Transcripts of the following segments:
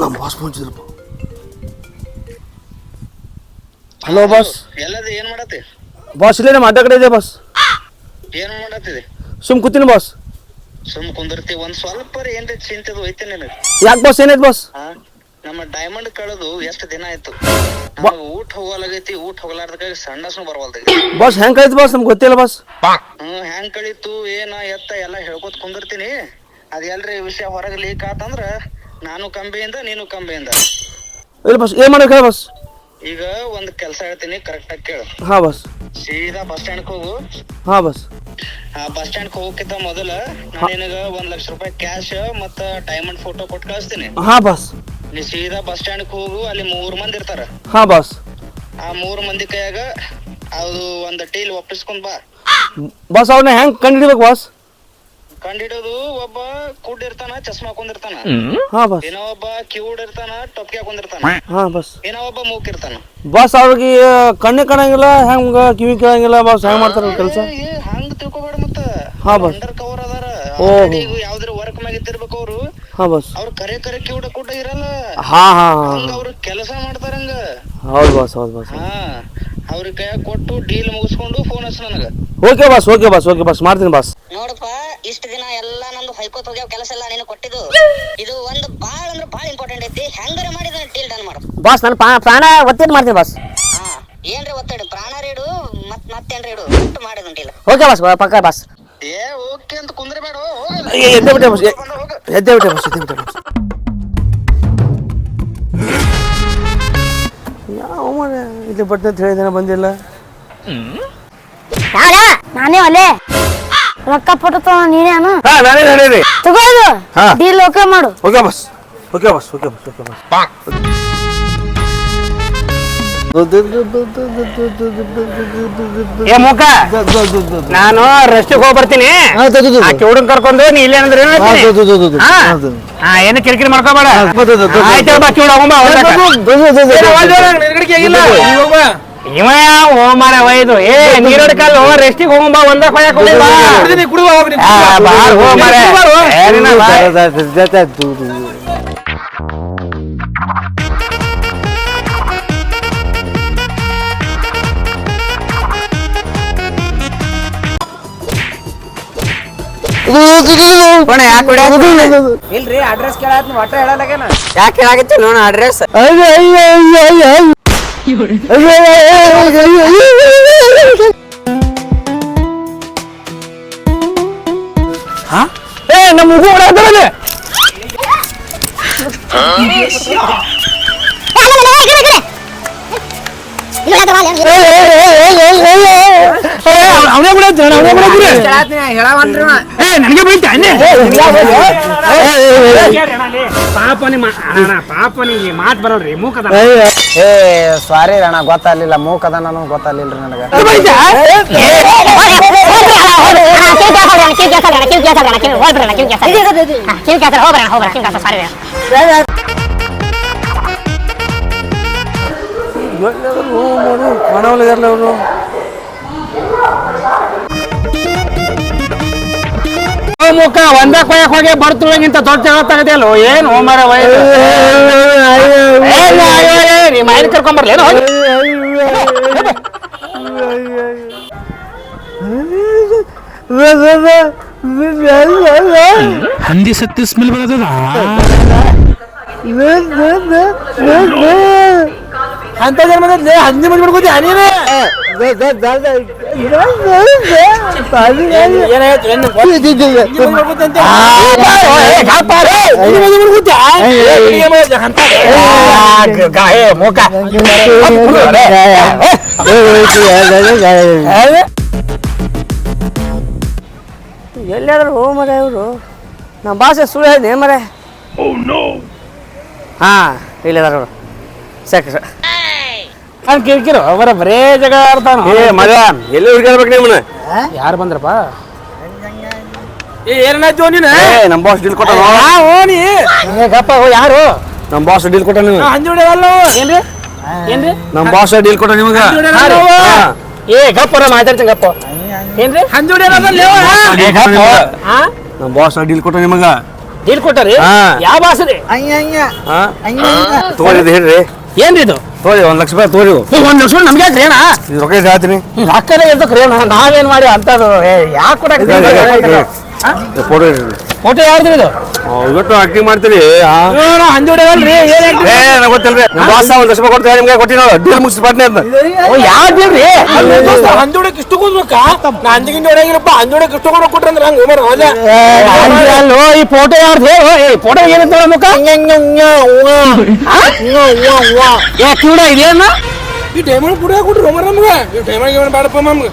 ನಮ್ಮ boss ಮುಂಚಿದ್ರಪ್ಪ hello boss ಎಲ್ಲದ ಏನ್ ಮಾಡತ್ತಿ? ಬಾಸ್ ಇಲ್ಲೇ ನಮ್ಮ ಅಡ್ಡ ಕಡೆ ಇದೆ ಬಾಸ್ ಏನ್ ಮಾಡತ್ತಿದೆ? ಸುಮ್ ಕೂತೀನಿ ಬಾಸ್ ಸುಮ್ ಕುಂದಿರ್ತಿ ಒಂದ್ ಸ್ವಲ್ಪ ಏನ್ರಿ ಚಿಂತೆದು ಐತೆ ನಿನಗೆ? ಯಾಕೆ ಬಾಸ್ ಏನೈತ್ ಬಾಸ್ ನಮ್ಮ ಡೈಮಂಡ್ ಕಳೆದು ಎಷ್ಟು ದಿನ ಆಯ್ತು? ನಮಗ ಊಟ ಹೋಗಲಾಗೈತಿ ಊಟ ಹೋಗಲಾರ್ದಕ್ಕಾಗಿ ಸಣ್ಣಸ್ನು ಬರವಲ್ದ ಬಾಸ್ ಹೆಂಗ್ ಕಳಿತು ಬಾಸ್ ನಮ್ಗೆ ಗೊತ್ತಿಲ್ಲ ಬಾಸ್ ಹ್ಮ್ ಹೆಂಗ್ ಕಳೀತು ಏನ ಎತ್ತ ಎಲ್ಲ ಹೇಳ್ಕೊತ ಕುಂದಿರ್ತೀನಿ. ಅದ್ ಎಲ್ರಿ ವಿಷಯ ಹೊರಗೆ ಲೀಕ್ ಆತಂದ್ರ ನಾನು ಕಂಬೆಯಿಂದ ನೀನು ಕಂಬೆಯಿಂದ. ಇಲ್ಲ ಬಸ್ ಏನ್ ಮಾಡ್ಬೇಕು ಬಸ್ ಬಾಸ್ ಈಗ ಒಂದ್ ಕೆಲ್ಸ ಹೇಳ್ತೀನಿ ಕರೆಕ್ಟ್ ಆಗಿ ಕೇಳು. ಹಾ ಬಸ್ ಸೀದಾ ಬಸ್ ಸ್ಟ್ಯಾಂಡ್ ಹೋಗು. ಹಾ ಬಸ್ ಆ ಬಸ್ ಸ್ಟ್ಯಾಂಡ್ ಹೋಗಕ್ಕಿಂತ ಮೊದಲ ನಾನು ನಿನಗ ಒಂದ್ ಲಕ್ಷ ರೂಪಾಯಿ ಕ್ಯಾಶ್ ಮತ್ತ ಡೈಮಂಡ್ ಫೋಟೋ ಕೊಟ್ಟು ಕಳಿಸ್ತೀನಿ. ಹಾ ಬಸ್ ನೀ ಸೀದಾ ಬಸ್ ಸ್ಟ್ಯಾಂಡ್ ಹೋಗು ಅಲ್ಲಿ ಮೂರ್ ಮಂದಿ ಇರ್ತಾರ. ಹಾ ಬಸ್ ಆ ಮೂರ್ ಮಂದಿ ಕೈಯಾಗ ಅದು ಒಂದ್ ಟೀಲ್ ಒಪ್ಪಿಸ್ಕೊಂಡ್ ಬಾ. ಬಸ್ ಅವ್ರನ್ನ ಹೆಂಗ್ ಕಂಡಿಡ್ಬೇಕು ಬಾಸ್ ಕಂಡಿಡೋದು ಒಬ್ಬ ಕುಡ್ ಇರ್ತಾನ ಚಸ್ಮಾ ಹಾಕೊಂಡಿರ್ತಾನ. ಹಾಂ ಬಾಸ್. ಏನೋ ಒಬ್ಬ ಕ್ಯೂಡ್ ಇರ್ತಾನ ಟೊಪ್ಕಿ ಹಾಕೊಂಡಿರ್ತಾನ. ಹಾ ಬಾಸ್. ಏನೋ ಒಬ್ಬ ಮೂಕ್ ಇರ್ತಾನ ಬಸ್ ಅವ್ರಿಗೆ ಕಣ್ಣು ಕಾಣಂಗಿಲ್ಲ ಹೆಂಗ ಕಿವಿ ಕೇಳಂಗಿಲ್ಲ ಬಸ್ ಹೆಂಗ್ ಮಾಡ್ತಾರ ಕೆಲಸ? ಏ, ಹಂಗ್ ತಿಳ್ಕೊಬೇಡ ಮತ್ತ. ಹಾ, ಬಸ್. ಅಂಡರ್ ಕವರ್ ಅದಾರ. ಓಹೋ. Already ಈಗ ಯಾವ್ದ್ರ ವರ್ಕ್ ಮ್ಯಾಗ ಇದ್ದಿರ್ಬೇಕು ಅವ್ರು. ಹಾ ಬಾಸ್. ಅವ್ರ ಕರೆ ಕರೆ ಕಿವುಡ ಕೂಡ ಇರಲ್ಲ. ಹಾ ಹಾ ಹಾಂ ಹಂಗ ಅವ್ರು ಕೆಲಸ ಮಾಡ್ತಾರಂಗ ಹೌದು ಬಸ್ ಹೌದು ಬಸ್. ಹಾ ಅವ್ರ ಕೈಯಾಗ ಕೊಟ್ಟು ಡೀಲ್ ಮುಗಿಸ್ಕೊಂಡು ಫೋನ್ ಹಚ್ಚ ನನಗ. ಓಕೆ ಬಸ್ ಓಕೆ ಬಸ್ ಓಕೆ ಬಸ್. ಮಾಡ್ತೀನಿ ಬಸ್. ನೋಡಪ್ಪ ಇಷ್ಟ ದಿನ ಎಲ್ಲಾ ನಂದು ಹೊಯ್ಕೋತ್ ಹೋಗ್ಯಾವ ಕೆಲಸ ಎಲ್ಲ ನೀನು ಕೊಟ್ಟಿದ್ದು. ಇದು ಒಂದು ಬಾಳ ಅಂದ್ರೆ ಬಾಳ ಇಂಪಾರ್ಟೆಂಟ್ ಐತಿ. ಹೆಂಗಾರ ಮಾಡಿದ ಡೀಲ್ ಡನ್ ಮಾಡು. ಬಾಸ್ ನನ್ನ ಪ್ರಾಣ ಒತ್ತಿಟ್ಟು ಮಾಡ್ತೀನಿ ಬಾಸ್. ಹಾ ಏನ್ರಿ ಒತ್ತಡ? ಪ್ರಾಣ ರೀಡು ಮತ್ ಮತ್ತೇನ್ರಿ ಇಡು ಒಟ್ಟು ಮಾಡಿದ ಡೀಲ್ ಓಕೆ ಬಾಸ್ ಪಕ್ಕ ಬಾಸ್. ಏ ಓಕೆ ಅಂತ ಕುಂದ್ರೆ ಬೇಡ ಏ, ಎದ್ದೆ ಬಿಟ್ಟೆ ಬಾಸ್ ಎ- ಎದ್ದೆ ಬಿಟ್ಟೆ ಬಾಸ್ ಎದ್ದೆ ಬಿಟ್ಟೆ ಬಾಸ್. ಯಾವ ಇಲ್ಲಿ ಬಟ್ಟೆ ಅಂತ ಹೇಳಿದೇನ ಬಂದಿಲ್ಲ? ನಾನೇ ಒಲೆ. ರೊಕ್ಕ ಪಟ್ಟು ನೀನೇನು ಹಾ ನಾನೇ ನಾನೇ ತಗೋದು ಹಾ. ಡೀಲ್ ಓಕೆ ಮಾಡು. Okay boss. Okay boss okay boss okay boss. ಏ ಮುಖ. ನಾನು ರೆಸ್ಟಿಗೆ ಹೋಗಿ ಬರ್ತೀನಿ ಆ ಕಿವುಡನ್ ಕರ್ಕೊಂಡು ನೀ ಇಲ್ಲೇ ಅಂದ್ರೆ ಹಾ ಏನು ಕಿರಿಕಿರಿ ಮಾಡ್ಕೋಬೇಡ. ಆಯ್ತು ಬಾ ಕಿವುಡ ಹೋಗ್ಬಾ ಇವ ಓ ಮಾರ ಒಯ್ದು ಏ ನೀರೋಡ್ ಕಾಲು ರೆಸ್ಟಿಗೆ ಹೋಗ್ಬಾ ಒಂದ ಕೊಯ್ಯಾಕ ಹೋಗ್ಬಾ. ಆ, ಬಾರ್ ಹೋ ಮಾರ್ರೆ. ಏ, ನಿನ್ನ ಬಾಯ್. ಕೊನೆ ಯಾಕೆ ಇಲ್ರಿ ಅಡ್ರೆಸ್ ಅಯ್ಯ ಒಟ್ಟ ಹೇಳಲಾಗೇನ ಯಾಕೆ ಹೇಳಾಗಿತ್ತು ನೋಡ ಅಡ್ರೆಸ್? ಏ ನಮ್ಮ ಮಗು ಓಡಾಡ್ತಾವಲ್ಲಿ ಅವನೇ ಬಿಡ ಅವನೇ ಹೇಳವನ್ರಿ ಇವ. ಏ ನನಗೆ ಬೈತಾ ಮಾತು ಬರೋಲ್ರಿ ಮೂಕದ ಏ ಸಾರಿ ಅಣ್ಣ ಗೊತ್ತಾಗ್ಲಿಲ್ಲ ಮೂಕದ ನಾನು ಗೊತ್ತಾಗ್ಲಿಲ್ಲ ನನಗ ಬೈತಾ ಕಾಣವಲ್ಲ ಅವರು ಮುಖ ಒಂದ ಕೊಯ್ಯಕ್ ಹೋಗಿ ಬರ್ತಿಂತ ದೊಡ್ಡ ಜಗಳ ತೆಗದಿಯಲ್ಲ ಏನ್ ಹೋಮರ ವಯಸ್ಸು ಏ, ಅಯ್ಯೋ, ಅಯ್ಯೋ, ಅಯ್ಯೋ, ನೀ ಮೈನ್ ಕರ್ಕೊಂಬರ್ಲೇನು ಹೋಗಿ ಹಂದಿ ಸತ್ತಿ ಸ್ಮೆಲ್ ಬರ್ತದ ಅಂತ ಜನ್ಮದಲ್ಲಿ ಹಂದಿ ಮಡಿ ಮಾಡ್ಕೋತಿ ಮುಖ ಎಲ್ಲಾದ್ರೂ ಹೋ ಮರ ಇವರು ನಮ್ಮ ಭಾಷೆ ಸುಳ್ಳು ಹೇಳಿದೆ ಮರ ಹಾ ಇಲ್ಲದಾರ ಅವರು ಸಾಕು ಸರ್ ಅವ್ನು ಕಿರಿಕಿರು ಅವರ ಬರೇ ಜಗ ಆಡ್ತಾನ ಏ ಮಗ ಎಲ್ಲಿ ಹುಡುಗಾಡ್ಬೇಕು ನಿಮ್ಮನ್ನ? ಯಾರು ಬಂದ್ರಪ್ಪ? ಏ ಏನಾಯ್ತು ನೀನು? ಏ ನಮ್ಮ ಬಾಸ್ ಡೀಲ್ ಕೊಟ್ಟ ಓನಿ ಏ ಗಪ್ಪ ಓ ಯಾರು? ನಮ್ಮ ಬಾಸ್ ಡೀಲ್ ಕೊಟ್ಟ ನಿಮಗೆ. ಏನ್ರಿ? ಏನ್ರಿ? ನಮ್ಮ ಬಾಸ್ ಡೀಲ್ ಕೊಟ್ಟ ನಿಮಗೆ. ಹಾ. ಗಪ್ಪ ಏ ಗಪ್ಪರ ಮಾತಾಡ್ತೀನಿ ಗಪ್ಪ. ಏನ್ರಿ? ಏ, ಗಪ್ಪ. ಹಾ? ನಮ್ಮ ಬಾಸ್ ಡೀಲ್ ಕೊಟ್ಟ ನಿಮಗೆ. ಡೀಲ್ ಕೊಟ್ಟಾರಿ ಹಾ. ಯಾವ ಭಾಷೆ ಹಾ. ತೋರಿ ಇದು ಹೇಳ್ರಿ. ಏನ್ರಿ ಇದು? ತೋರಿ ಒಂದ್ ಲಕ್ಷ ರೂಪಾಯಿ ತೋರಿ ಇವು. ಒಂದ್ ಲಕ್ಷ ನಮ್ಗೆ ಯಾಕ್ರಿ ಅಣ್ಣ? ಇದು ರೊಕ್ಕ ಇದು ಹೇಳ್ತೀನಿ ರೊಕ್ಕನೇ ಇರ್ತಕ್ರಿ ಅಣ್ಣ? ನಾವೇನ್ ಮಾಡಿ ಅಂತದು ಯಾಕೆ ಕೊಡಕ್ ಫೋಟೋ ಫೋಟೋ ಯಾರ್ದು ಇದು ಇವತ್ತು ಆಕ್ಟಿಂಗ್ ಮಾಡ್ತೀರಿ? ಹೊಡೆಯಲ್ರಿ ಏನ್ ಏ ಗೊತ್ತಿಲ್ರಿ. ಬಾಸ ಒಂದ್ ಲಕ್ಷ ಕೊಡ್ತಾರೆ ನಿಮ್ಗೆ ಕೊಟ್ಟಿ ಡೀಲ್ ಮುಗಿಸಿ ಪಾಟ್ನೆ ಅಂತ. ಯಾವ ಡೀಲ್ರಿ ಹಂದಿ ಹೊಡಕ್ ಇಷ್ಟು ಕೂದ್ಬೇಕಾ ನಾ ಹಂದಿ ಹೊಡಕ್ ಇಷ್ಟು ಕೂಡ ಕೊಟ್ರಂದ್ರ ಹಂಗ ಅದೇ ಅಲ್ಲೋ. ಈ ಫೋಟೋ ಯಾರ್ದು? ಈ ಫೋಟೋ ಏನಂತ ಹೇಳ ಮುಖ? ಏ ಕಿವಿಡ ಇದೇನ? ಈ ಡೈಮಂಡ್ ಪುಡಿಯ ಕೊಟ್ರಿ ಉಮರ್ ನಮ್ಗೆ. ಈ ಡೈಮಂಡ್ ಬೇಡಪ್ಪ ನಮ್ಗೆ.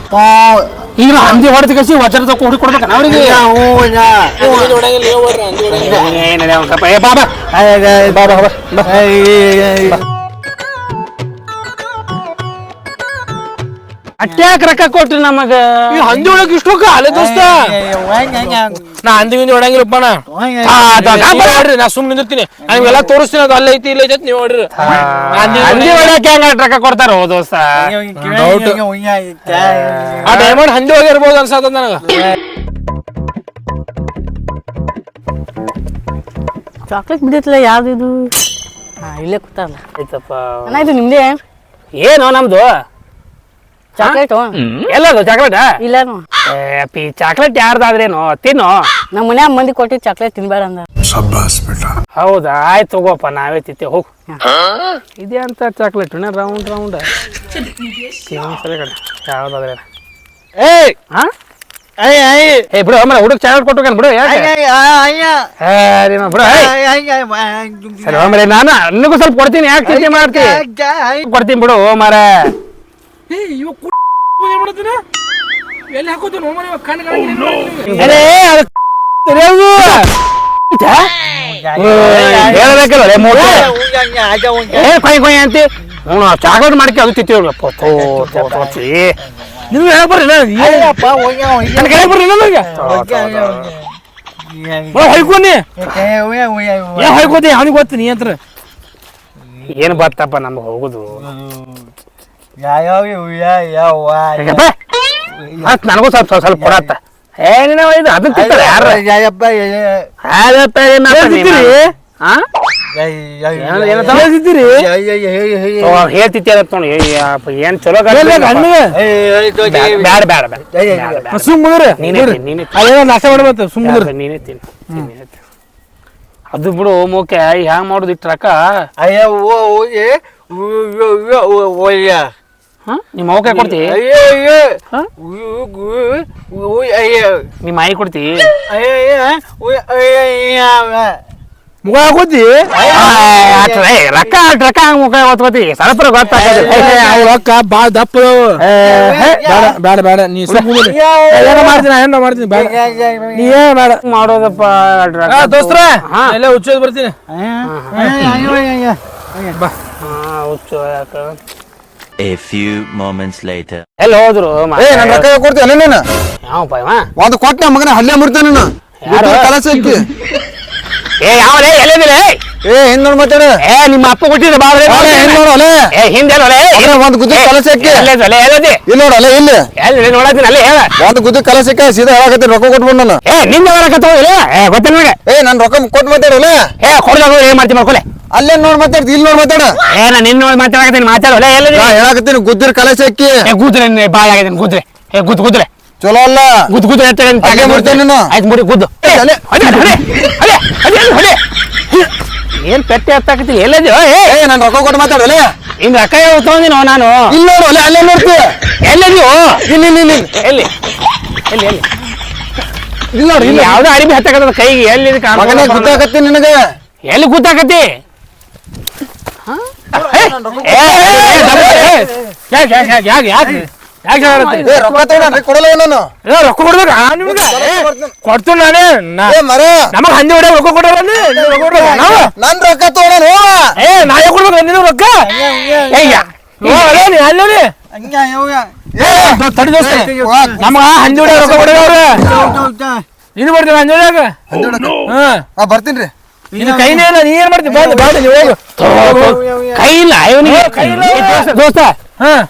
ಈಗ ಹಂದಿ ಹೊಡೆದ ಕಸಿ ವಜ್ರದ ಕೂಡಿ ಹುಡುಕಿ ಕೊಡ್ಬೇಕ ಅವ್ರಿಗೆ ಬಾಬಾ ಬಾಬಾ ಅಟ್ಯಾಕ್ ರೊಕ್ಕ ಕೊಟ್ರಿ ನಮಗ. ಈ ಹಂದಿ ಒಳಗ ಇಷ್ಟು ಅಲೆ ದೋಸ್ತ. ನಾ ಹಂದಿಗಿಂದ ಹೊಡಂಗಿಲ್ಲಪ್ಪ ನಾ. ನೀವ್ ನೋಡ್ರಿ ನಾ ಸುಮ್ಮನೆ ನಿಂದಿರ್ತೀನಿ. ನಿಮ್ಗೆಲ್ಲ ತೋರಿಸ್ತೀನಿ ಅದು ಅಲ್ಲೈತಿ ಇಲ್ಲ ಐತಿ ನೀವು ನೋಡ್ರಿ ಹಂದಿ ಹೊಡ್ಯಾಕ ಹೆಂಗ ರೊಕ್ಕ ಕೊಡ್ತಾರ ಹೋ ದೋಸ್ತ ಆ ಡೈಮಂಡ್ ಹಂದಿ ಹೋಗಿರ್ಬೋದು ಅನ್ಸತ್ತ ನನಗ. ಚಾಕ್ಲೇಟ್ ಬಿದ್ದೈತಿಲ್ಲ ಯಾವ್ದು ಇದು? ಹಾ ಇಲ್ಲೇ ಕೂತಾರಲ್ಲ ಆಯ್ತಪ್ಪ. ನಿಮ್ದೇ? ಏನು ನಮ್ದು. ಚಾಕ್ಲೇಟು? ಎಲ್ಲದು ಚಾಕ್ಲೇಟ್? ಇಲ್ಲ ಅಪ್ಪಿ ಚಾಕ್ಲೇಟ್ ಯಾರ್ದಾದ್ರೇನು ತಿನ್ನು. ನಮ್ಮ ಮನ್ಯಾಗ ಮಂದಿ ಕೊಟ್ಟಿ ಚಾಕ್ಲೇಟ್ ತಿನ್ಬೇಡ ಅಂದ ಹೌದಾ? ಆಯ್ತು ತಗೋಪ್ಪ ನಾವೇ ತಿತ್ತೆ ಹೋಗು. ಇದೇ ಅಂತ ಚಾಕ್ಲೇಟ್ ರೌಂಡ್ ರೌಂಡ್ ಸರಿ ಕಡೆ ಯಾವ್ದಾದ್ರೆ ಏಯ್! ಹಾ? ಏ ಬಿಡು ಅಮ್ಮ ಹುಡುಗ ಚಾಕ್ಲೇಟ್ ಕೊಟ್ಟು ಬಿಡು ಬಿಡು ನಾನು ನಿನಗೂ ಸ್ವಲ್ಪ ಕೊಡ್ತೀನಿ ಯಾಕೆ ಮಾಡ್ತೀನಿ ಮಾಡ್ತಿ? ಕೊಡ್ತೀನಿ ಬಿಡು ಮಾರ. ಏ ಇವ ಎಲ್ಲಿ ಕಣ್ಣು ಅರೇ ಅದು ಹೇಳ್ಬೇಕಲ್ಲ ಮೂರ್ತಿ. ಏ ಕೊಯ್ ಕೊಯ್ ಅಂತಿ. ಹ್ಞೂ ಚಾಕ್ಲೇಟ್ ಮಾಡ್ಕೆ ಅದು ತಿಂತೀವಪ್ಪ ತೋ ತೋ ತೋ ಛೀ. ನೀವು ಹೇಳ್ಬರ್ರಿ ನನ್ನ ಕೈ ಬರ್ರಿ ನನಗೆ ಹೊಯ್ಕೊನಿ ಏನ್ ಹೊಯ್ಕೋತಿ ಅವನಿಗೆ ಗೊತ್ತೀನಿ ಅಂತ ಏನು ಬತ್ತಪ್ಪ ನಮ್ಗೆ ಹೋಗುದು. ನನಗೂ ಸ್ವಲ್ಪ ಸ್ವಲ್ಪ ಕೊಡತ್ತ ಏನೇನೋ ಇದು ಅದನ್ನ ತಿಂತಾರೆ ಯಾರು? ಓ, ಏಯಪ್ಪ, ಏನ್ ಚಲೋ ಬ್ಯಾಡ ಬ್ಯಾಡ ನೀನೇ ನಾಶ ಮಾಡ್ಬೇಕು ಸುಮ್ಮನೆ ತಿನ್ನು. ಅದು ಬಿಡು ಮೋಕೆ ಹ್ಯಾಂಗ್ ಮಾಡುದು ಇಟ್ರಕ್ಕ ಹಾ? ನಿಮ್ಮ ಅವಕ್ಕೆ ಕೊಡ್ತಿ? ನಿಮ್ಮ ಮಾಯಿ ಕೊಡ್ತಿ? ಹಾಕೋತಿ ರೊಕ್ಕ ರೊಕ್ಕ ಹಂಗ್ ಮುಖ ರೊಕ್ಕ ಬಾಳ ದಪ್ಪ. ಬೇಡ ಬೇಡ ಬೇಡ. ನೀ ಏನೋ ಮಾಡ್ತೀನಿ ಏನೋ ಮಾಡ್ತೀನಿ? ಬೇಡ. ನೀ ಏನ್ ಬೇಡ. ಮಾಡೋದಪ್ಪ ದೋಸ್ತ್ರ. ಎಲ್ಲ ಹುಚ್ಚೋದ್ ಬರ್ತೀನಿ. ಹುಚ್ಚು ಯಾಕ? A few moments later. ಎಲ್ಲಿ ಹೋದ್ರು ಏ ನನ್ ರೊಕ್ಕ ಕೊಡ್ತೀಯ? ನೀನು ಯಾವಪ್ಪ ಇವ? ಒಂದು ಕೊಟ್ಟ ಮಗನ ಹಲ್ಲೆ ಮುರ್ತಾನ ಯಾರು? ಕಲಸ ಐತಿ ಏ ಯಾವಲೇ ಎಲ್ಲಿದಿಲ್ಲ ಏ ಹಿಂದ್ ನೋಡ್ ಮಾತಾಡ ಏ ನಿಮ್ಮ ಅಪ್ಪ ಕೊಟ್ಟಿದ್ರೆ ಬಾವ್ರೆ ಅಲೆ ಹಿಂದ್ ನೋಡು ಅಲೆ ಏ ಹಿಂದೆ ಅಲ್ಲೇ ಅಲೆ ಒಂದ್ ಗುದ್ದಿ ಕಲಸ ಹಾಕಿ ಎಲ್ಲದಿ ಎಲ್ಲದಿ ಇಲ್ಲಿ ನೋಡು ಅಲೆ ಇಲ್ಲಿ. ಎಲ್ಲಿ ನೋಡತ್ತೀನಿ ಅಲ್ಲೇ ಹೇಳ. ಒಂದ್ ಗುದ್ದಿ ಕಲಸ ಹಾಕಿ ಸೀದಾ ಹೇಳಕತ್ತೀನಿ ರೊಕ್ಕ ಕೊಟ್ಬಿಡ್ ನಾನು. ಏ ನಿಂದ ಬರಕತ್ತವ ಇಲ್ಲ? ಏ ಗೊತ್ತಿಲ್ಲ ನನಗೆ. ಏ ನನ್ ರೊಕ್ಕ ಕೊಟ್ಟು ಮಾತಾಡಲ್ಲ ಏ ಕೊಡ್ದಾಗ ಏನ್ ಮಾಡ್ತೀನಿ ಮಾಡ್ಕೊಲೆ? ಅಲ್ಲೇ ನೋಡ್ ಮಾತಾಡ್ತಿ ಇಲ್ಲಿ ನೋಡ್ ಮಾತಾಡ ಏ ನಾ ನಿನ್ನ ನೋಡಿ ಮಾತಾಡಕತ್ತೀನಿ ಮಾತಾಡಲ್ಲ ಎಲ್ಲದಿ? ನಾ ಹೇಳಕತ್ತೀನಿ ಗುದ್ದಿರ್ ಕಲಸ ಹಾಕಿ ಏ ಗುದ್ರೆ ಬಾಯ್ ಆಗಿದ್ದೀನಿ ಗುದ್ರೆ. ಏ ಗುದ್ ಗುದ್ರೆ. ಚಲೋ ಅಲ್ಲ ಗುದ್ ಗುದ್ ನೀನು. ಆಯ್ತು ಮುರಿ ಗುದ್ದು. ಏನ್ ಪೆಟ್ಟೆ ಹತ್ತಾಕತಿ ಎಲ್ಲದಿ ಏ ಏ ನನ್ ರೊಕ್ಕ ಕೊಟ್ಟು ಮಾತಾಡಲೆ ಹಿಂಗ ರೊಕ್ಕ ಯಾವ ತಗೊಂದಿನೋ ನಾನು ಇಲ್ಲಿ ನೋಡು ಅಲ್ಲೇ ಅಲ್ಲೇ ನೋಡ್ತಿ ಎಲ್ಲದಿಯೋ ಇಲ್ಲಿ ಇಲ್ಲಿ ಇಲ್ಲಿ ಎಲ್ಲಿ ಎಲ್ಲಿ ಎಲ್ಲಿ ಇಲ್ಲ ನೋಡಿ ಇಲ್ಲಿ ಯಾವ್ದೋ ಅಡಿಮೆ ಹತ್ತಕತ್ತದ ಕೈಗೆ ಎಲ್ಲಿ ಮಗನೇ. ಗುದ್ದಾಕತ್ತೀನಿ ನಿನಗೆ ಎಲ್ಲಿ ಕೂತಾಕತಿ ಯಾಕೆ ಯಾಕೆ ಯಾಕೆ ಯಾಕೆ ಯಾಕೆ ಏ ರೊಕ್ಕ ತಗೊಂಡ್ರಿ ಕೊಡಲ್ಲ ನಾನು ಏ, ರೊಕ್ಕ ಕೊಡ್ಬೇಕಾ? ನಿಮ್ಗೆ? ಕೊಡ್ತೀನಿ ನಾನೇ. ಏ ಮರ. ನಮಗ್ ಹಂದಿ ಹೊಡ್ಯಾಗ ರೊಕ್ಕ ಕೊಡಲ್ಲ ನೀ. ನೀವ್ ರೊಕ್ಕ ಕೊಡಲ್ಲ ನಾವು? ನನ್ ರೊಕ್ಕ ತಗೊಂಡ ಏ ನಾಳೆ ಕೊಡ್ಬೇಕು ನಿನ್ನ ರೊಕ್ಕ? ಏಯ್ಯ ಹೋಗಲೇ ನೀ ಅಲ್ಲೇ ಏ ದೊ- ತಡಿ ದೋಸ್ತ. ನಮಗ ಹಂದಿ ಹೊಡ್ಯಾಗ ರೊಕ್ಕ ಕೊಡಲ್ಲ ಅವ್ರ. ನೀನು ಬರ್ತೀವಿ ಹಂದಿ ಹೊಡ್ಯಾಗ ಹಾ. ಬರ್ತೀನಿ ಇದು ಕೈನೇ ಇಲ್ಲ ನೀ ಏನ್ ಮಾಡ್ತಿ? ಬಾಂಡ್ ಬಾಂಡ್ ನೀವು ಹೋಗು. ಕೈ ಇಲ್ಲ ಇವನಿಗೆ ದೋಸ್ತ.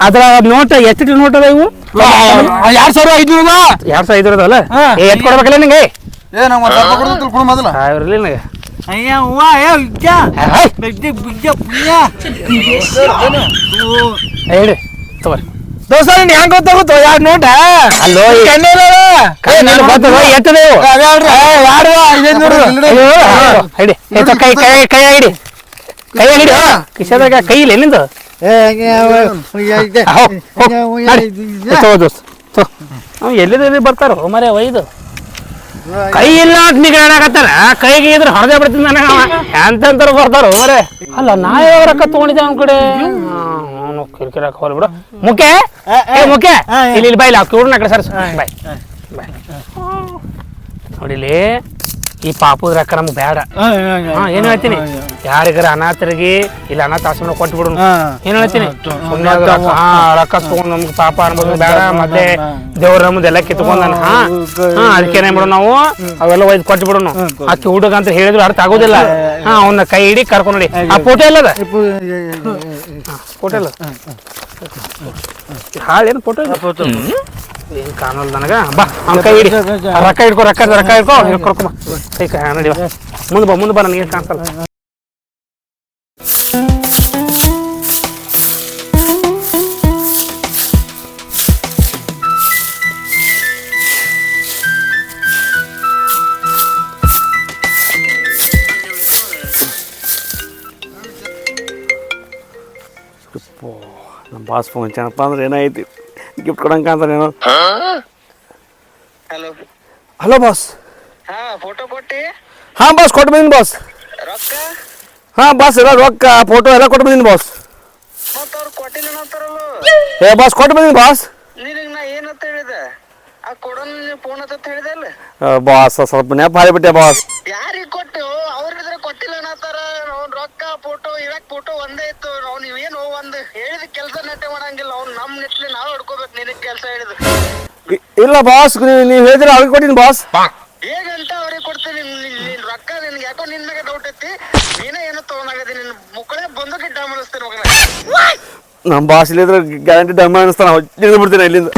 ಅದ್ರ ನೋಟ್ ಎಷ್ಟು ನೋಟ್ ಅದ ಇವು? ಎರಡ್ ಸಾವಿರ ಐದ್ನೂರ ಎರಡ್ ಸಾವಿರ ಐದು ಅಲ್ಲ. ಎತ್ ಕೊಡ್ಬೇಕಲ್ಲ ನಿಂಗೆ? ಏ ನಾವು ಸ್ವಲ್ಪ ಕೊಡ್ದು ತಿಳ್ಕೊಂಡು ಮೊದಲ. ಸಾವಿರ ಇರಲಿ ನನಗೆ. ಅಯ್ಯ ಹೂವ ಏ ಇಜ್ಜ ಬಿಜ್ಜ ಬಿಜ್ಜ ಪುಯ್ಯ ಹೇಳಿ ತಗೋರಿ ದೋಸ್ತ ನೀನ್ ಹೆಂಗ್ ಗೊತ್ತಾಗುತ್ತೋ ಯಾರು ನೋಟ. ಅಲ್ಲೋ ಕೈ ಗೊತ್ತದ? ಯಾರು? ಐದೈನೂರು. ಹಿಡಿ. ಕೈ ಕೈ ಕೈ ಹಿಡಿ. ಕೈ ಹಿಡಿ. ಕಿಶದಾಗ ಕೈ ಇಲ್ಲ ನಿಂದು? ಎಲ್ಲಿದೆ ಬರ್ತಾರೋ ಮರೆ ಒಯ್ದು ಕೈ ಇಲ್ಲ ಅಂತ ನಿಗಾಡಕತ್ತಾರ ಕೈಗೆ ಇದ್ರೆ ಹೊಡೆದೇ ಬಿಡ್ತೀನಿ ನನಗೆ ಎಂತ ಬರ್ತಾರೋ ಮರೆ ಅಲ್ಲ ನಾ ಯಾವ ರೊಕ್ಕ ತಗೊಂಡಿದ್ದೆ ಅವ್ನ ಕಡೆ ಕಿರಿಕಿರಿ ಹೋಗ್ಲಿ ಬಿಡು ಮುಖೆ ಏ ಇಲ್ಲಿ ಇಲ್ಲಿ ಬೈಲಿ ಕಡೆ ಸರ್ ಬಾಯ್ ಬಾಯ್ ನೋಡಿಲಿ ಈ ಪಾಪದ ರೊಕ್ಕ ನಮ್ಗೆ ಬೇಡ ಹಾ ಏನ್ ಹೇಳ್ತೀನಿ ಯಾರಿಗಾರ ಅನಾಥರಿಗೆ ಇಲ್ಲ ಅನಾಥ ಆಶ್ರಮ ಕೊಟ್ಟು ಬಿಡು ಏನ್ ಹೇಳ್ತೀನಿ ರೊಕ್ಕ ತಗೊಂಡು ನಮ್ಗೆ ಪಾಪ ಅನ್ಬೋದು ಬೇಡ ಮತ್ತೆ ದೇವ್ರ ನಮ್ದು ಎಲ್ಲ ಕಿತ್ಕೊಂಡ್ ಹಾ ಹಾ ಅದಕ್ಕೆ ಏನೇ ಬಿಡು ನಾವು ಅವೆಲ್ಲ ಒಯ್ದು ಕೊಟ್ಟು ಬಿಡೋಣ ಅಕ್ಕಿ ಹುಡುಗ ಅಂತ ಹೇಳಿದ್ರು ಅರ್ಥ ಆಗೋದಿಲ್ಲ ಹಾ ಅವನ ಕೈ ಹಿಡಿ ಕರ್ಕೊಂಡು ನೋಡಿ ಆ ಫೋಟೋ ಎಲ್ಲದ ಫೋಟೋ ಎಲ್ಲ ಹಾಳೇನು ಫೋಟೋ ಏನ್ ಕಾಣಲ್ಲ ನನಗ ಬಾ ಅವ್ನ ಕೈ ಹಿಡಿ ರೊಕ್ಕ ಹಿಡ್ಕೊ ರೊಕ್ಕ ರೊಕ್ಕ ಹಿಡ್ಕೊ ಕರ್ಕೊಂಬ ಕೈ ಕೈ ನಡಿ ಬಾ ಮುಂದೆ ಬಾ ಮುಂದೆ ಬಾ ನನಗೆ ಕಾಣಿಸಲ್ಲ ನಮ್ಮ ಬಾಸ್ ಫೋನ್ ಚೆನ್ನಪ್ಪ ಅಂದ್ರೆ ಏನೈತಿ ಗಿಫ್ಟ್ ಕೊಡಂಕ ಅಂತಾನೇನೋ ಹಲೋ ಹಲೋ ಬಾಸ್ ಹಾ ಫೋಟೋ ಕೊಟ್ಟಿ? ಹಾಂ ಬಾಸ್ ಕೊಟ್ಟು ಬಂದೀನಿ ಬಾಸ್ ರೊಕ್ಕ? ಹಾಂ ಬಾಸ್ ಎಲ್ಲ ರೊಕ್ಕ ಫೋಟೋ ಎಲ್ಲ ಕೊಟ್ಟು ಬಂದೀನಿ ಬಾಸ್ ಮತ್ತ ಅವ್ರು ಕೊಟ್ಟಿಲ್ಲ ಅಂತಾರಲ್ಲ? ಏ ಬಾಸ್ ಕೊಟ್ಟು ಬಂದೀನಿ ಬಾಸ್ ನಿನಗ್ ನಾ ಏನಂತ ಹೇಳಿದೆ? ಆ ಕೊಡೋನ್ ಫೋನ್ ಅಂತ ಹೇಳಿದೆ ಅಲ್ಲ? ಬಾಸ್ ಸ್ವಲ್ಪ ನೆಪ ಹಾರಿಬಿಟ್ಟೆ ಬಾಸ್ ಯಾರಿಗೆ ಕೊಟ್ಟು? ಅವ್ರಿದ್ರೆ ಕೊಟ್ಟಿಲ್ಲ ಅನ್ನತ್ತಾರ ಅವ್ನ್ ರೊಕ್ಕ ಫೋಟೋ ಇವಾಗ ಫೋಟೋ ಒಂದೇ ಇತ್ತು. ಅವ್ನು ಏನು ಒಂದ್ ಹೇಳಿದ ಕೆಲಸ ನೆಟ್ಟೆ ಮಾಡಂಗಿಲ್ಲ. ಅವ್ನು ನಮ್ ನೆಟ್ಲಿ ನಾವ್ ಹಿಡ್ಕೋಬೇಕು ನಿನಗ್ ಕೆಲಸ ಹೇಳಿದ. ಇ- ಇಲ್ಲ ಬಾಸ್ ನೀವು ಹೇಳಿದ್ರೆ ಅವ್ರಿಗೆ ಕೊಟ್ಟಿನಿ ಬಾಸ್ ಹೇಗಂತ ಅವ್ರಿಗೆ ಕೊಡ್ತೀನಿ. ನಿನ್ ರೊಕ್ಕ ನಿನ್ಗೆ ಯಾಕೋ ನಿನ್ ಮ್ಯಾಗ ಡೌಟ್ ಐತಿ. ನೀನೇ ಏನೋ ತಗೊಂಡಾಗದಿ. ನಿನ್ ಮುಕ್ಕಳೇ ಬಂದು ಗಿಡ್ಡ ಮನಸ್ತೀನಿ ಮಗನ ನಮ್ಮ ಇಲ್ಲಿದ್ರೆ ಗ್ಯಾರಂಟಿ ಡಮ್ಮ ಅನಿಸ್ತಾನೆ ಬಿಡ್ತೀನಿ ಇಲ್ಲಿಂದ.